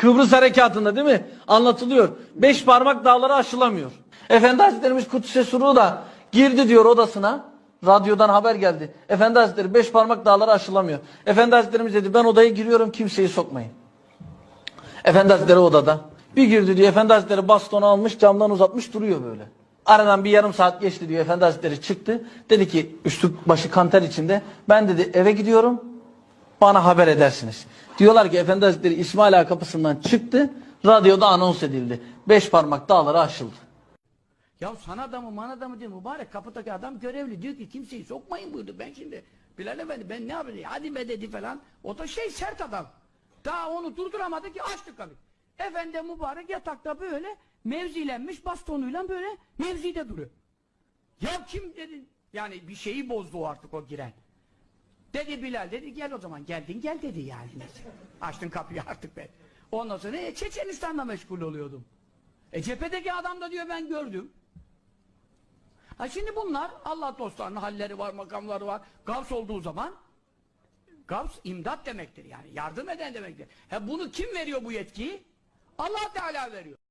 Kıbrıs harekatında değil mi? Anlatılıyor. Beş parmak dağları aşılamıyor. Efendi Hazretlerimiz Kudüs'e Suru da girdi diyor odasına. Radyodan haber geldi. Efendi Hazretleri beş parmak dağları aşılamıyor. Efendi Hazretlerimiz dedi ben odaya giriyorum kimseyi sokmayın. Efendi Hazretleri odada. Bir girdi diyor Efendi Hazretleri bastonu almış camdan uzatmış duruyor böyle. Aradan bir yarım saat geçti diyor Efendi Hazretleri çıktı. Dedi ki üstü başı kanter içinde. Ben dedi eve gidiyorum bana haber edersiniz. Diyorlar ki Efendi Hazretleri İsmail Ağa kapısından çıktı. Radyoda anons edildi. Beş parmak dağları aşıldı. Ya sana adamı man adamı diyor mübarek kapıdaki adam görevli diyor ki kimseyi sokmayın buyurdu. Ben şimdi Bilal Efendi ben ne yapayım hadi be dedi falan. O da şey sert adam. Daha onu durduramadı ki açtı kapıyı. Efendi mübarek yatakta böyle mevzilenmiş bastonuyla böyle mevzide duruyor. Ya kim dedi yani bir şeyi bozdu artık o giren. Dedi Bilal dedi gel o zaman geldin gel dedi yani. Açtın kapıyı artık ben. Ondan sonra e, Çeçenistan'la meşgul oluyordum. E cephedeki adam da diyor ben gördüm. Ha şimdi bunlar Allah dostlarının halleri var, makamları var. Gavs olduğu zaman Gavs imdat demektir yani. Yardım eden demektir. Ha bunu kim veriyor bu yetkiyi? Allah Teala veriyor.